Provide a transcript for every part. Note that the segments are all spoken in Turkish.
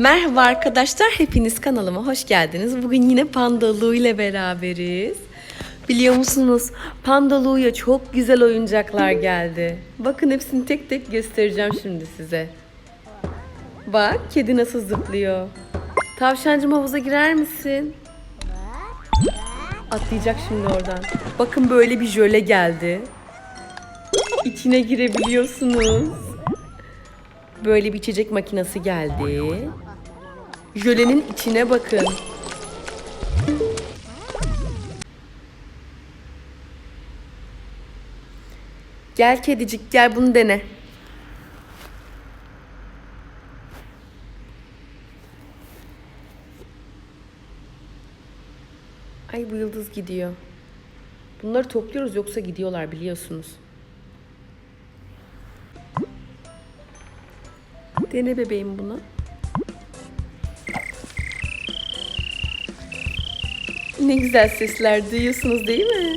Merhaba arkadaşlar, hepiniz kanalıma hoş geldiniz. Bugün yine Pandalu ile beraberiz. Biliyor musunuz? Pandalu'ya çok güzel oyuncaklar geldi. Bakın hepsini tek tek göstereceğim şimdi size. Bak, kedi nasıl zıplıyor. Tavşancım havuza girer misin? Atlayacak şimdi oradan. Bakın böyle bir jöle geldi. İçine girebiliyorsunuz. Böyle bir içecek makinesi geldi. Jölenin içine bakın. Gel kedicik gel bunu dene. Ay bu yıldız gidiyor. Bunları topluyoruz yoksa gidiyorlar biliyorsunuz. Dene bebeğim bunu. Ne güzel sesler duyuyorsunuz değil mi?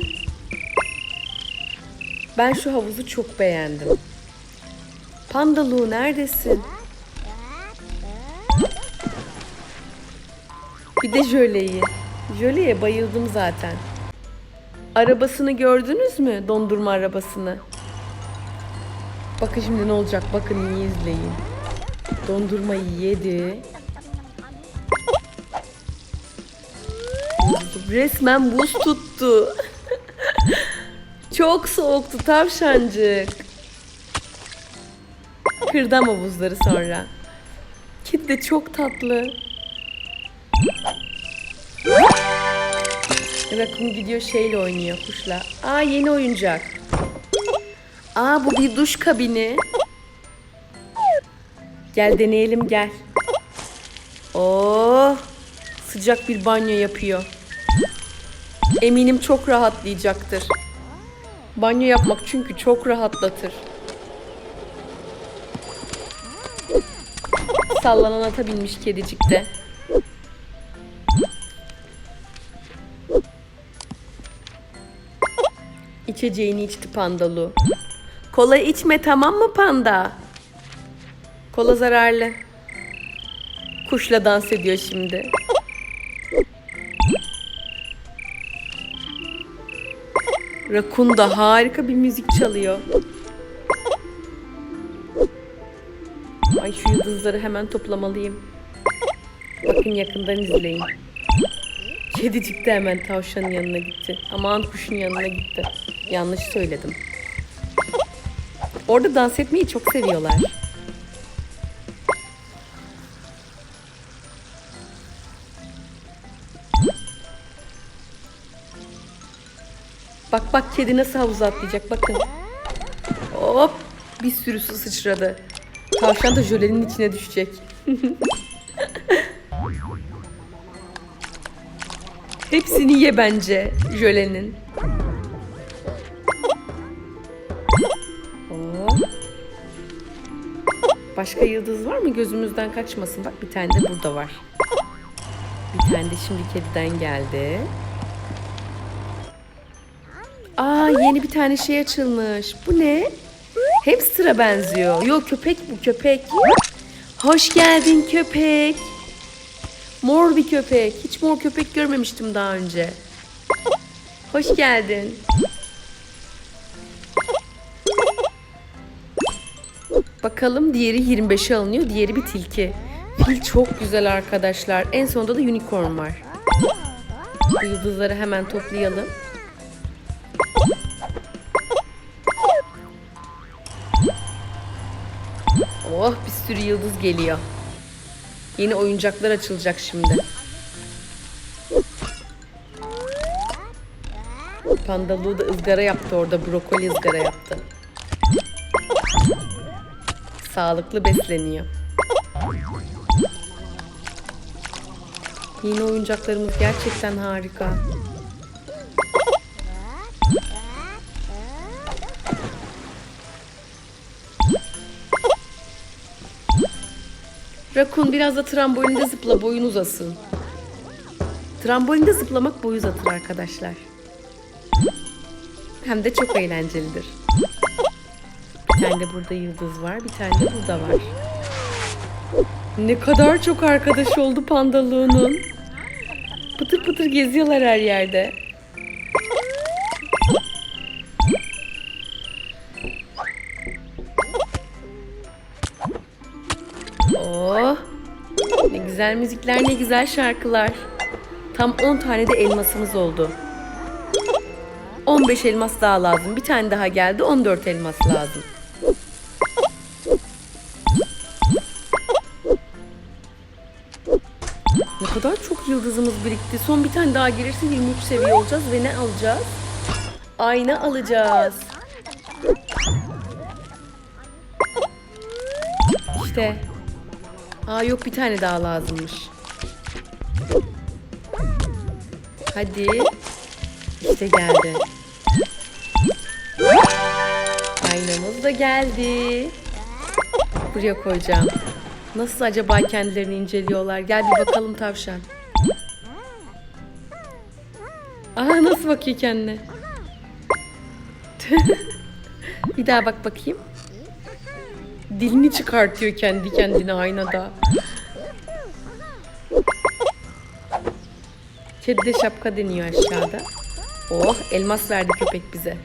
Ben şu havuzu çok beğendim. Pandalu neredesin? Bir de jöleyi. Jöleye bayıldım zaten. Arabasını gördünüz mü? Dondurma arabasını. Bakın şimdi ne olacak? Bakın iyi izleyin. Dondurmayı yedi. Resmen buz tuttu. Çok soğuktu tavşancık. Kırdı ama buzları sonra. Kedi de çok tatlı. Rakun gidiyor şeyle oynuyor kuşla. Aa yeni oyuncak. Aa bu bir duş kabini. Gel deneyelim gel. Oh sıcak bir banyo yapıyor. Eminim çok rahatlayacaktır. Banyo yapmak çünkü çok rahatlatır. Sallanan ata binmiş kedicik de. İçeceğini içti pandalu. Kola içme tamam mı panda? Kola zararlı. Kuşla dans ediyor şimdi. Rakun da harika bir müzik çalıyor. Ay şu yıldızları hemen toplamalıyım. Bakın yakından izleyin. Kedicik de hemen tavşanın yanına gitti. Aman kuşun yanına gitti. Yanlış söyledim. Orada dans etmeyi çok seviyorlar. Bak bak kedi nasıl havuza atlayacak bakın. Hop bir sürü su sıçradı. Tavşan da jölenin içine düşecek. Hepsini ye bence jölenin. Başka yıldız var mı? Gözümüzden kaçmasın. Bak bir tane de burada var. Bir tane de şimdi kediden geldi. Aa yeni bir tane şey açılmış. Bu ne? Hamster'a benziyor. Yok köpek bu köpek. Hoş geldin köpek. Mor bir köpek. Hiç mor köpek görmemiştim daha önce. Hoş geldin. Bakalım diğeri 25'e alınıyor. Diğeri bir tilki. Fil çok güzel arkadaşlar. En sonunda da unicorn var. Bu yıldızları hemen toplayalım. Sürü yıldız geliyor. Yeni oyuncaklar açılacak şimdi. Pandalu da ızgara yaptı orada. Brokoli ızgara yaptı. Sağlıklı besleniyor. Yeni oyuncaklarımız gerçekten harika. Rakun biraz da trambolinde zıpla boyun uzasın. Trambolinde zıplamak boyu uzatır arkadaşlar. Hem de çok eğlencelidir. Bir tane burada yıldız var, bir tane de burada var. Ne kadar çok arkadaş oldu pandaluğunun. Pıtır pıtır geziyorlar her yerde. Güzel müzikler, ne güzel şarkılar. Tam 10 tane de elmasımız oldu. 15 elmas daha lazım. Bir tane daha geldi. 14 elmas lazım. Ne kadar çok yıldızımız birikti. Son bir tane daha gelirse 23 seviye olacağız ve ne alacağız? Ayna alacağız. İşte. Aa yok bir tane daha lazımmış. Hadi. İşte geldi. Aynamız da geldi. Buraya koyacağım. Nasıl acaba kendilerini inceliyorlar? Gel bir bakalım tavşan. Aha nasıl bakıyor kendine? bir daha bak bakayım. Dilini çıkartıyor kendi kendine aynada. Kedi de şapka deniyor aşağıda. Oh elmas verdi köpek bize.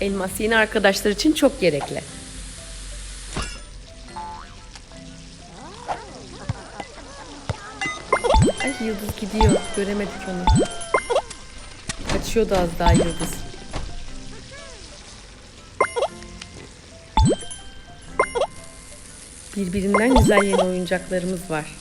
Elmas yeni arkadaşlar için çok gerekli. Ay yıldız gidiyor. Göremedik onu. Kaçıyordu az daha yıldız. Birbirinden güzel yeni oyuncaklarımız var.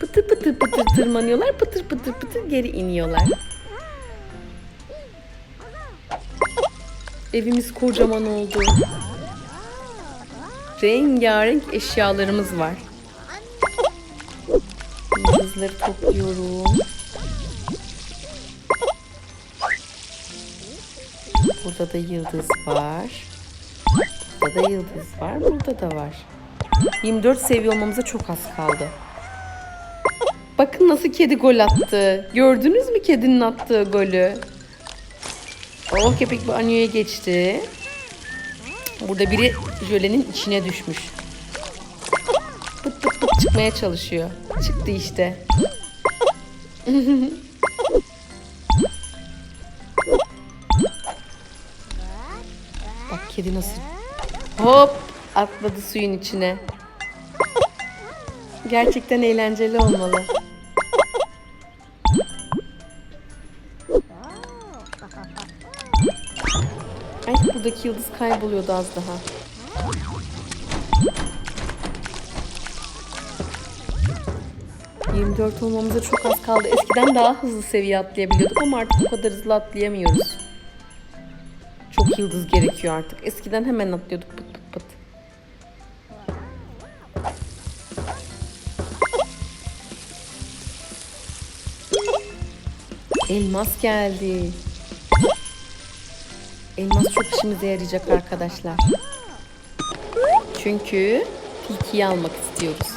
Pıtır pıtır pıtır tırmanıyorlar, pıtır pıtır pıtır geri iniyorlar. Evimiz kocaman oldu. Rengarenk eşyalarımız var. Yıldızları topluyorum. Burada da yıldız var. Burada da yıldız var. Burada da var. 24 seviye olmamıza çok az kaldı. Bakın nasıl kedi gol attı. Gördünüz mü kedinin attığı golü? Oh köpek banyoya geçti. Burada biri jölenin içine düşmüş. Pıt pıt pıt çıkmaya çalışıyor. Çıktı işte. Bak kedi nasıl hop atladı suyun içine. Gerçekten eğlenceli olmalı. Buradaki yıldız kayboluyordu az daha. ...24 olmamıza çok az kaldı. Eskiden daha hızlı seviye atlayabiliyorduk ama artık o kadar hızlı atlayamıyoruz. Çok yıldız gerekiyor artık. Eskiden hemen atlıyorduk pıt pıt pıt. Elmas geldi. Elmas çok işimize yarayacak arkadaşlar. Çünkü tilkiyi almak istiyoruz.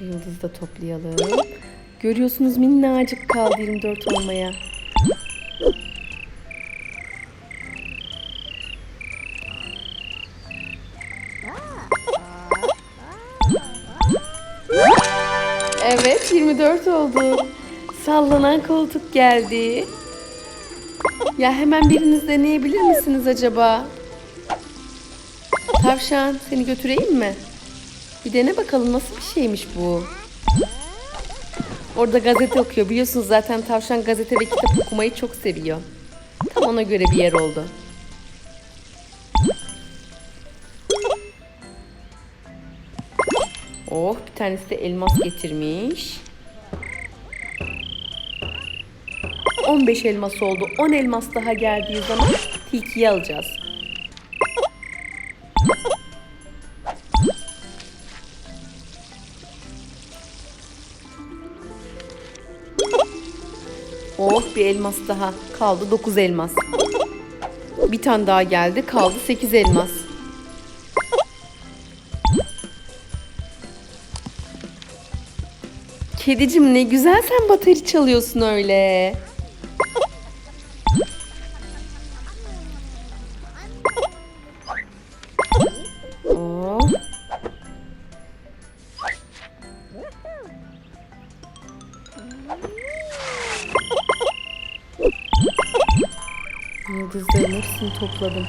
Bir yıldız da toplayalım. Görüyorsunuz minnacık kaldı 24 olmaya. Evet 24 oldu. Sallanan koltuk geldi. Ya hemen biriniz deneyebilir misiniz acaba? Tavşan seni götüreyim mi? Bir dene bakalım nasıl bir şeymiş bu. Orada gazete okuyor. Biliyorsunuz zaten tavşan gazete ve kitap okumayı çok seviyor. Tam ona göre bir yer oldu. Oh bir tanesi de elmas getirmiş. 15 elmas oldu. 10 elmas daha geldiği zaman tilkiyi alacağız. Oh bir elmas daha. Kaldı 9 elmas. Bir tane daha geldi. Kaldı 8 elmas. Kedicim ne güzel sen bateri çalıyorsun öyle. Oh. Yıldızların hepsini topladım.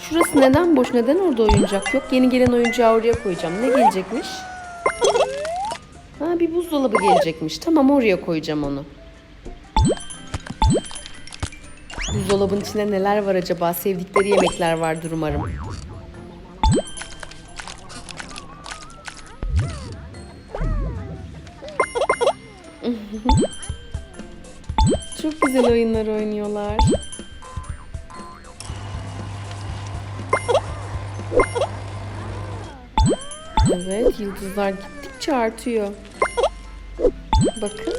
Şurası neden boş? Neden orada oyuncak yok? Yeni gelen oyuncağı oraya koyacağım. Ne gelecekmiş? Bir buzdolabı gelecekmiş. Tamam oraya koyacağım onu. Buzdolabının içinde neler var acaba? Sevdikleri yemekler vardır umarım. Çok güzel oyunlar oynuyorlar. Evet, yıldızlar gittikçe artıyor. Bakın.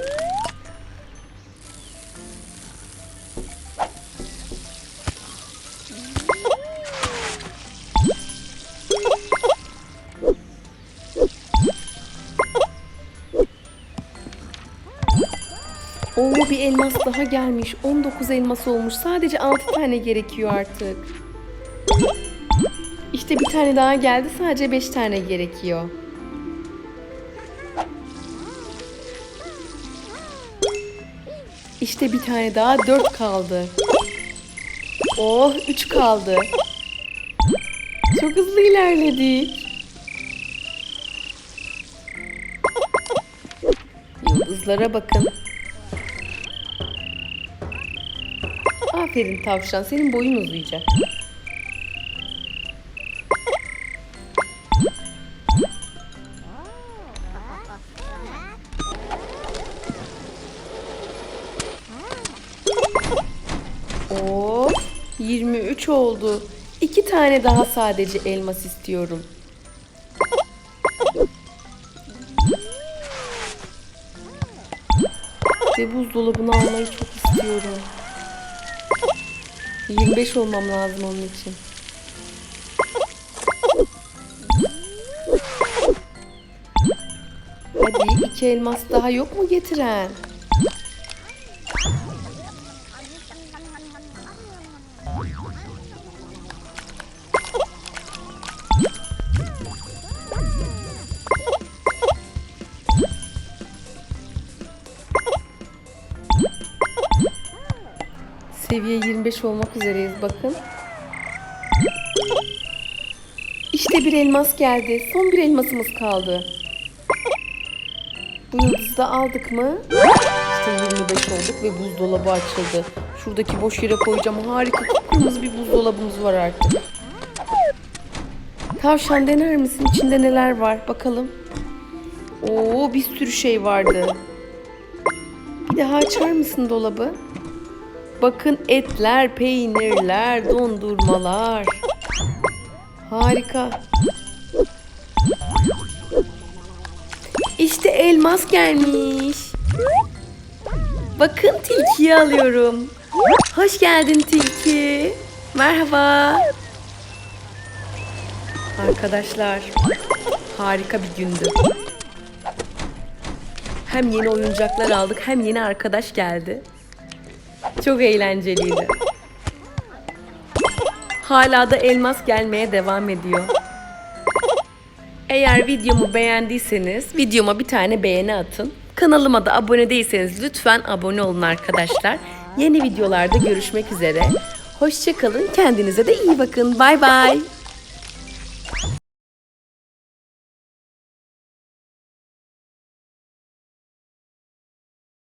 Oo bir elmas daha gelmiş. 19 elmas olmuş. Sadece 6 tane gerekiyor artık. İşte bir tane daha geldi. Sadece 5 tane gerekiyor. İşte bir tane daha 4 kaldı. Oh 3 kaldı. Çok hızlı ilerledik. Yıldızlara bakın. Aferin tavşan. Senin boyun uzayacak. 23 oldu. İki tane daha sadece elmas istiyorum. Ve buzdolabını almayı çok istiyorum. 25 olmam lazım onun için. Hadi iki elmas daha yok mu getiren? Seviye 25 olmak üzereyiz bakın. İşte bir elmas geldi. Son bir elmasımız kaldı. Bu yıldızı da aldık mı? İşte 25 olduk ve buzdolabı açıldı. Şuradaki boş yere koyacağım. Harika kırmızı bir buzdolabımız var artık. Tavşan dener misin? İçinde neler var? Bakalım. Oo bir sürü şey vardı. Bir daha açar mısın dolabı? Bakın etler, peynirler, dondurmalar. Harika. İşte elmas gelmiş. Bakın tilkiyi alıyorum. Hoş geldin tilki. Merhaba. Arkadaşlar, harika bir gündü. Hem yeni oyuncaklar aldık hem yeni arkadaş geldi. Çok eğlenceliydi. Hala da elmas gelmeye devam ediyor. Eğer videomu beğendiyseniz videoma bir tane beğeni atın. Kanalıma da abone değilseniz lütfen abone olun arkadaşlar. Yeni videolarda görüşmek üzere. Hoşçakalın. Kendinize de iyi bakın. Bay bay.